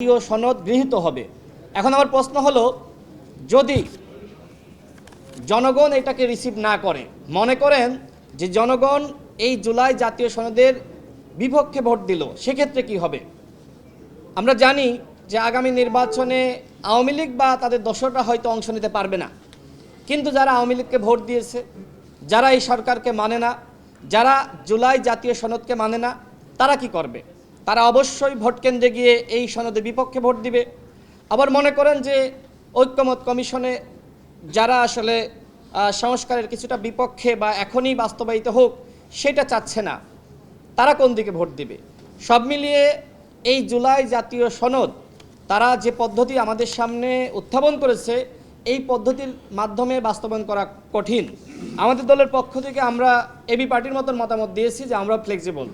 জাতীয় সনদ গৃহীত হবে। এখন আমার প্রশ্ন হলো, যদি জনগণ এটাকে রিসিভ না করে, মনে করেন যে জনগণ এই জুলাই জাতীয় সনদের বিপক্ষে ভোট দিল, সেক্ষেত্রে কি হবে? আমরা জানি যে আগামী নির্বাচনে আওয়ামী লীগ বা তাদের দর্শকরা হয়তো অংশ নিতে পারবে না। কিন্তু যারা আওয়ামী লীগকে ভোট দিয়েছে, যারা এই সরকারকে মানে না, যারা জুলাই জাতীয় সনদকে মানে না, তারা কি করবে? তারা অবশ্যই ভোট কেন্দ্রে গিয়ে এই সনদের বিপক্ষে ভোট দিবে। আবার মনে করেন যে ঐক্যমত কমিশনে যারা আসলে সংস্কারের কিছুটা বিপক্ষে বা এখনই বাস্তবায়িত হোক, সেটা চাচ্ছে না। তারা কোন দিকে ভোট দিবে? সব মিলিয়ে এই জুলাই জাতীয় সনদ, তারা যে পদ্ধতি আমাদের সামনে উত্থাপন করেছে, এই পদ্ধতির মাধ্যমে বাস্তবায়ন করা কঠিন। আমাদের দলের পক্ষ থেকে আমরা এবি পার্টির মতন মতামত দিয়েছি যে আমরা ফ্লেক্সিবল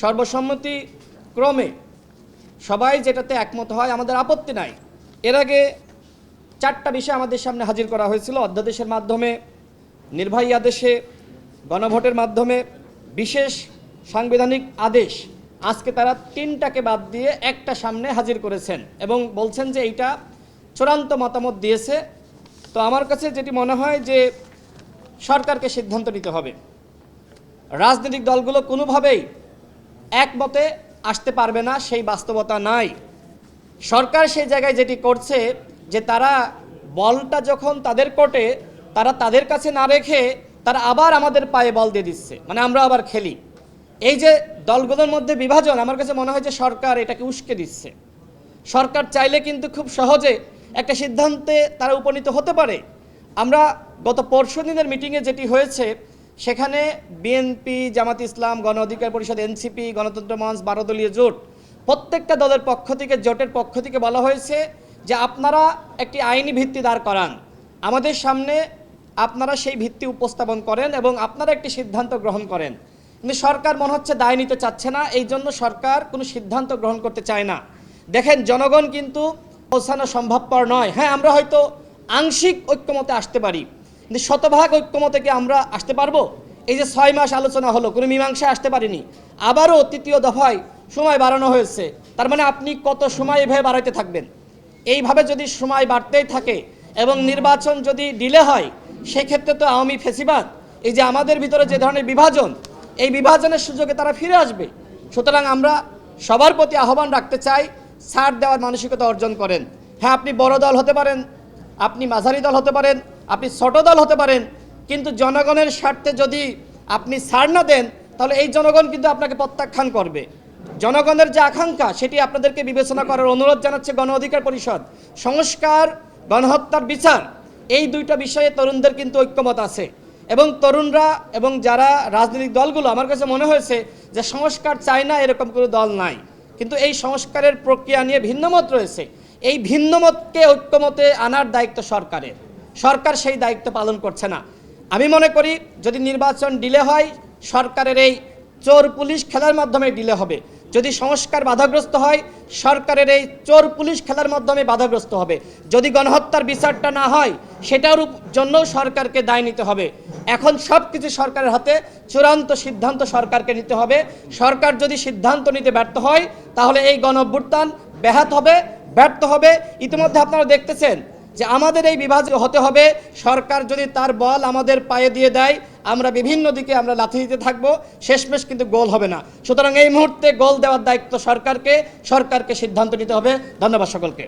সর্বসম্মতি ক্রমে সবাই যেটাতে একমত হয় আমাদের আপত্তি নাই। এর আগে চারটা বিষয় আমাদের সামনে হাজির করা হয়েছিল। অধ্যাদেশের মাধ্যমে, নির্বাহী আদেশে, গণভোটের মাধ্যমে, বিশেষ সাংবিধানিক আদেশ। আজকে তারা তিনটাকে বাদ দিয়ে একটা সামনে হাজির করেছেন এবং বলছেন যে এইটা চূড়ান্ত মতামত দিয়েছে। তো আমার কাছে যেটি মনে হয় যে সরকারকে সিদ্ধান্ত নিতে হবে। রাজনৈতিক দলগুলো কোনোভাবেই একমতে আসতে পারবে না, সেই বাস্তবতা নাই। সরকার সেই জায়গায় যেটি করছে, যে তারা বলটা যখন তাদের কোর্টে, তারা তাদের কাছে না রেখে তারা আবার আমাদের পায়ে বল দিয়ে দিচ্ছে। মানে আমরা আবার খেলি। এই যে দলগুলোর মধ্যে বিভাজন, আমার কাছে মনে হয় যে সরকার এটাকে উস্কে দিচ্ছে। সরকার চাইলে কিন্তু খুব সহজে একটা সিদ্ধান্তে তারা উপনীত হতে পারে। আমরা গত পরশু দিনের মিটিংয়ে যেটি হয়েছে সেখানে বিএনপি জামাত ইসলাম, গণ অধিকার পরিষদ এনসিপি গণতন্ত্র মঞ্চ, বারো দলীয় জোট, প্রত্যেকটা দলের পক্ষ থেকে, জোটের পক্ষ থেকে বলা হয়েছে যে আপনারা একটি আইনি ভিত্তি দাঁড় করান। আমাদের সামনে আপনারা সেই ভিত্তি উপস্থাপন করেন এবং আপনারা একটি সিদ্ধান্ত গ্রহণ করেন। কিন্তু সরকার মনে হচ্ছে দায় নিতে চাচ্ছে না, এই জন্য সরকার কোনো সিদ্ধান্ত গ্রহণ করতে চায় না। দেখেন, জনগণ কিন্তু পৌঁছানো সম্ভবপর নয়। হ্যাঁ আমরা হয়তো আংশিক ঐক্যমতে আসতে পারি। কিন্তু শতভাগ ঐক্যমতে কি আমরা আসতে পারব? এই যে ছয় মাস আলোচনা হলো, কোনো মীমাংসা আসতে পারিনি। আবারও তৃতীয় দফায় সময় বাড়ানো হয়েছে। তার মানে আপনি কত সময় এভাবে বাড়াইতে থাকবেন? এইভাবে যদি সময় বাড়তেই থাকে এবং নির্বাচন যদি ডিলে হয়, সেক্ষেত্রে তো আওয়ামী ফেসিবাদ, এই যে আমাদের ভিতরে যে ধরনের বিভাজন, এই বিভাজনের সুযোগে তারা ফিরে আসবে। সুতরাং আমরা সবার প্রতি আহ্বান রাখতে চাই, ছাড় দেওয়ার মানসিকতা অর্জন করেন। হ্যাঁ আপনি বড় দল হতে পারেন আপনি মাঝারি দল হতে পারেন, আপনি ছোট দল হতে পারেন, কিন্তু জনগণের স্বার্থে যদি আপনি ছাড় না দেন, তাহলে এই জনগণ কিন্তু আপনাকে প্রত্যাখ্যান করবে। জনগণের যে আকাঙ্ক্ষা, সেটি আপনাদেরকে বিবেচনা করার অনুরোধ জানাচ্ছে গণ অধিকার পরিষদ। সংস্কার, গণহত্যার বিচার, এই দুইটা বিষয়ে তরুণদের কিন্তু ঐক্যমত আছে। এবং তরুণরা এবং যারা রাজনৈতিক দলগুলো, আমার কাছে মনে হয়েছে যে সংস্কার চায় না এরকম কোনো দল নাই। কিন্তু এই সংস্কারের প্রক্রিয়া নিয়ে ভিন্নমত রয়েছে। এই ভিন্নমতকে ঐক্যমতে আনার দায়িত্ব সরকারের। সরকার সেই দায়িত্ব পালন করছে না। আমি মনে করি, যদি নির্বাচন ডিলে হয়, সরকারের এই চোর পুলিশ খেলার মাধ্যমে ডিলে হবে। যদি সংস্কার বাধাগ্রস্ত হয়, সরকারের এই চোর পুলিশ খেলার মাধ্যমে বাধাগ্রস্ত হবে। যদি গণহত্যার বিচারটা না হয়, সেটার জন্যও সরকারকে দায় নিতে হবে। এখন সব কিছু সরকারের হাতে, চূড়ান্ত সিদ্ধান্ত সরকারকে নিতে হবে। সরকার যদি সিদ্ধান্ত নিতে ব্যর্থ হয়, তাহলে এই গণ ব্যাহত হবে। ব্যর্থ হবে। ইতিমধ্যে আপনারা দেখতেছেন যে আমাদের এই বিভাজন হতে হবে। সরকার যদি তার বল আমাদের পায়ে দিয়ে দেয়, আমরা বিভিন্ন দিকে আমরা লাথি দিতে থাকব। শেষমেশ কিন্তু গোল হবে না। সুতরাং এই মুহূর্তে গোল দেওয়ার দায়িত্ব সরকারকে। সরকারকে সিদ্ধান্ত নিতে হবে। ধন্যবাদ সকলকে।